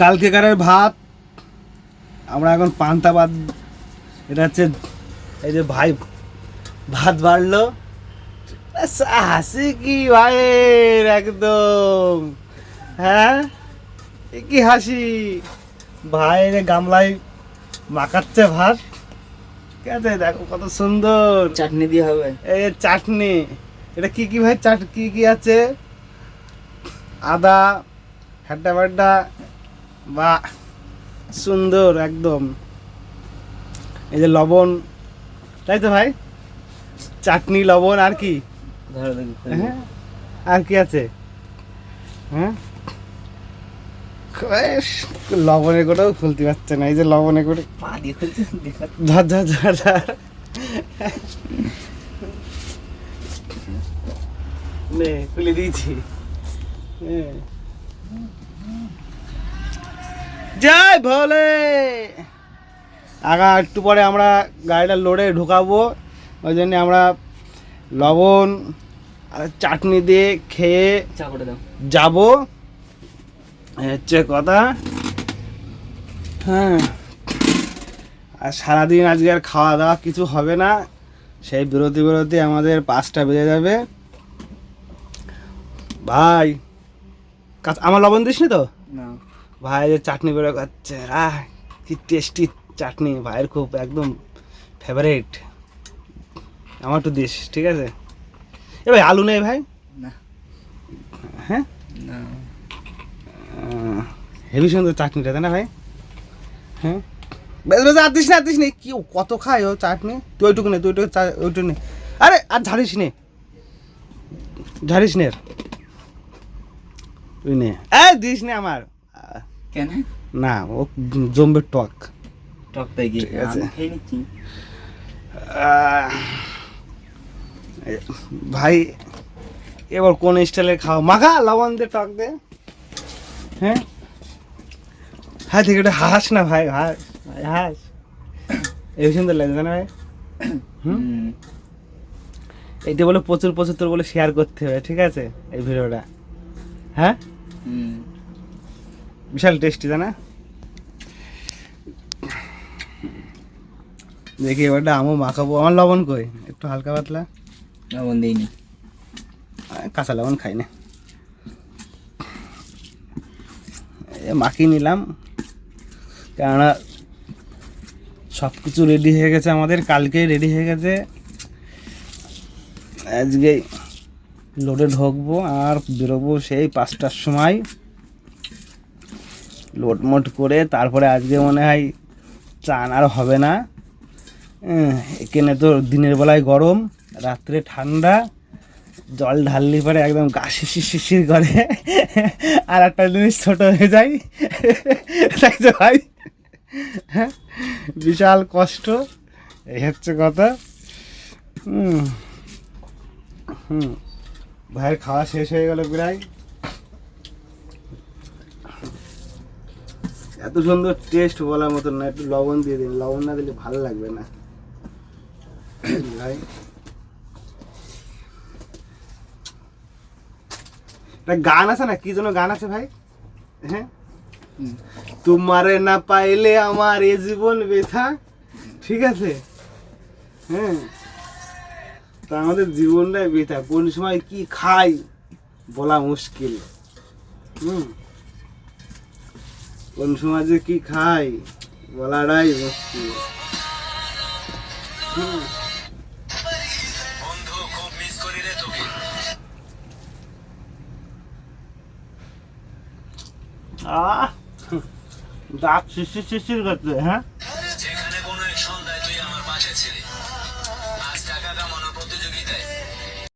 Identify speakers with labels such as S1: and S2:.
S1: কালকেকারের ভাত আমরা এখন পান্তা ভাত এটা হচ্ছে এই যে ভাই ভাত বাড়লো। হাসি কি ভাইয়ের একদম হ্যাঁ? কি হাসি? ভাইয়ের গামলায় মাখাচ্ছে ভাত। ঠিক আছে দেখো কত সুন্দর।
S2: চাটনি দিয়ে হবে।
S1: এই যে চাটনি এটা কি কি ভাই? চাট কি কি আছে? আদা হাড্ডা বাড্ডা বা সুন্দর একদম। এই যে লবণ তাই তো ভাই? চাটনি লবণ আর কি? হ্যাঁ আর কি আছে? হ্যাঁ? লবণের করেও খুলতে পারছে না এই যে লবণে করে ধর ধর ধর ধর। নে খুলে দিয়েছি। হ্যাঁ। জয় ভোলে! আগা একটু পরে আমরা গাড়িটা লোডে ঢুকাবো। ওই জন্য আমরা লবণ আর চাটনি দিয়ে খেয়ে যাব। হচ্ছে কথা। হ্যাঁ। আর সারাদিন আজকে আর খাওয়া দাওয়া কিছু হবে না। সেই বিরতি বিরতি আমাদের পাঁচটা বেজে যাবে। ভাই আমার লবণ দিস তো?
S2: না।
S1: ভাই যে চাটনি করে খাচ্ছে আহ কি টেস্টি চাটনি। ভাইয়ের খুব একদম ফেভারিট আমার একটু দিস ঠিক আছে? এ ভাই আলু নেই ভাই?
S2: না।
S1: হ্যাঁ? হেভি সুন্দর চাটনিটা তাই না ভাই? হ্যাঁ? বেশ বেশ আর দিস না আর দিস নে। কি কত খায় ও চাটনি? তুই ওইটুকু নে তুই ওইটুকু ওইটুকু নে। আরে আর ঝাড়িস নে। ঝাড়িস নে তুই নে। এ দিস নে আমার।
S2: কেন
S1: না? ও জমবে টক।
S2: টক তাই গিয়ে
S1: ঠিক আছে। ভাই এবার কোন স্টাইলে খাও? মাখা লবণ দে টক দে। হ্যাঁ? হ্যাঁ ঠিক এটা হাস না ভাই হাস। হাস। এই সুন্দর লাগছে না ভাই? হুম?
S2: হুম।
S1: এইটা বলে প্রচুর প্রচুর তোর বলে শেয়ার করতে হবে ঠিক আছে? এই ভিডিওটা। হ্যাঁ?
S2: হুম।
S1: বিশাল টেস্টি তাই না দেখি এবারটা আমও মাখাবো। আমার লবণ কই? একটু হালকা পাতলা?
S2: লবণ দিইনি।
S1: আমি কাঁচা লবণ খাই না মাখিয়ে নিলাম। কেননা সব কিছু রেডি হয়ে গেছে আমাদের কালকে রেডি হয়ে গেছে। আজকে লোডে ঢুকবো আর বেরোবো সেই পাঁচটার সময়। লোড মোড করে তারপরে আজকে মনে হয় চান আর হবে না। এখানে তো দিনের বেলায় গরম, রাত্রে ঠান্ডা, জল ঢাললে পরে একদম গা শিশির শিশির করে। আর একটা জিনিস ছোট হয়ে যায়। তাই তো ভাই। হ্যাঁ বিশাল কষ্ট। এই হচ্ছে কথা। হুম হুম, ভাইয়ের খাওয়া শেষ হয়ে গেল প্রায়। এত সুন্দর টেস্ট বলার মতন না একটু লবণ দিয়ে দিন লবণ না দিলে ভালো লাগবে না। ভাই। গান আছে না কি যেন গান আছে ভাই? হ্যাঁ। তোমারে না পাইলে আমার এ জীবন ব্যথা ঠিক আছে? হ্যাঁ? তা আমাদের জীবনটাই ব্যথা কোন সময় কি খাই বলা মুশকিল। হুম? কোন সমাজে কি খাই বলাটাই মুশকিল। দাঁত শিশির শিশির করছে হ্যাঁ?